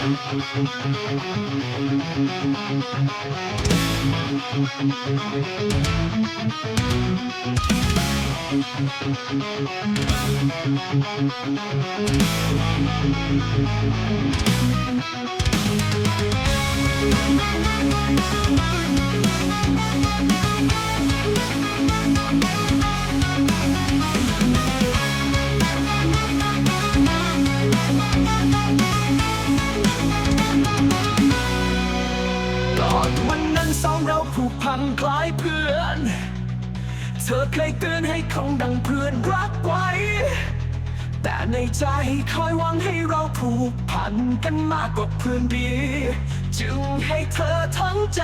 ก่ พันคล้ายเพื่อน เธอเคยเตือนให้คงดังเพื่อนรักไว้ แต่ในใจคอยหวังให้เราผูกพันกันมากกว่าเพื่อนดี จึงให้เธอทั้งใจ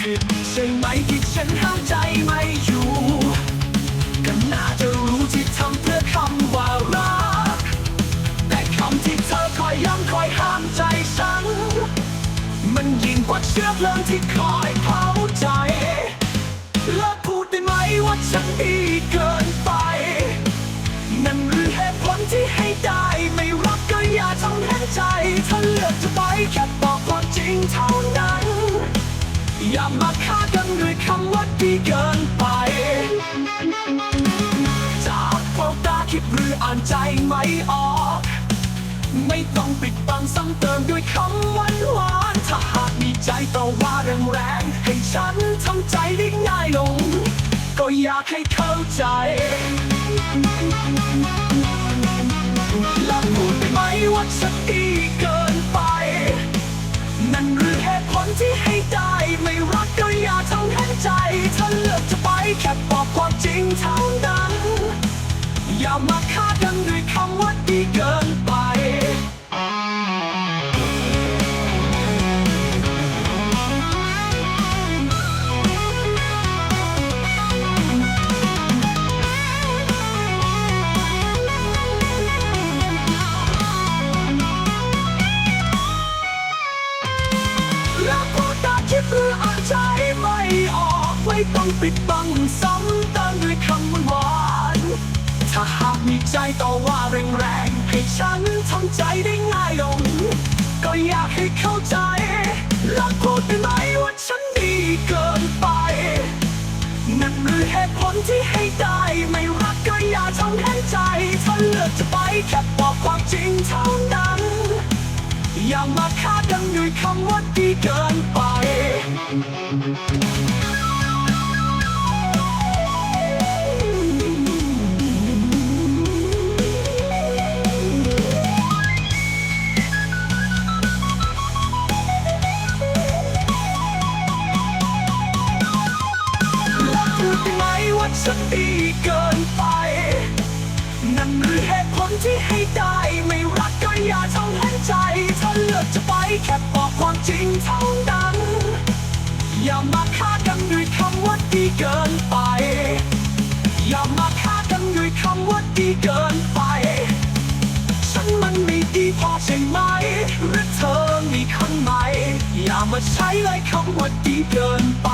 ผิดใช่ไหมที่ฉันห้ามใจไม่อยู่ก็น่าจะ มันยิ่งกว่าเชื้อเพลิงที่คอยเผาใจเลิกพูดได้ไหมว่าฉันดีเกินไป นั่นหรือเหตุผลที่ให้ได้ ไม่รักก็อย่าทำให้ใจ ถ้าเลือกจะไปแค่บอกความจริงเท่านั้น อย่ามาฆ่ากันด้วยคำว่าดีเกินไป ต้องปิดบังซ้ำเติมด้วยคำหวานหวานถ้าหากมีใจต่อว่าแรงๆให้ฉันทำใจได้ง่ายลง ก็อยากให้เข้าใจแล้วพูดได้ไหมว่าฉันดีเกินไป นั่นหรือเหตุผลที่ให้ได้ ไม่รักก็อย่าทำให้ใจ ถ้าเลือกจะไปแค่บอกความจริงเท่านั้นอย่า ใจไม่ออกไม่ต้องปิดบังซ้ำเติมด้วยคำหวานถ้าหากมีใจต่อว่าแรงๆให้ฉันทำใจได้ง่ายลง ก็อยากให้เข้าใจและพูดได้ไหมว่าฉันดีเกินไป นั่นหรือเหตุผลที่ให้ได้ไม่รักก็อย่าทำให้ใจถ้าเลือกจะไปแค่บอกความจริงเท่านั้น อย่ามาฆ่ากันด้วยคำว่าดีเกินไปแล้วพูดได้ไหมว่าฉันดีเกินไป นั่นหรือเหตุผลที่ให้ได้ไม่รักก็ จริงเท่านั้น อย่ามาฆ่ากันด้วยคำว่าดีเกินไป อย่ามาฆ่ากันด้วยคำว่าดีเกินไป ฉันมันไม่ดีพอใช่ไหมหรือเธอมีคนใหม่อย่ามาใช้เลยคำว่าดีเกินไป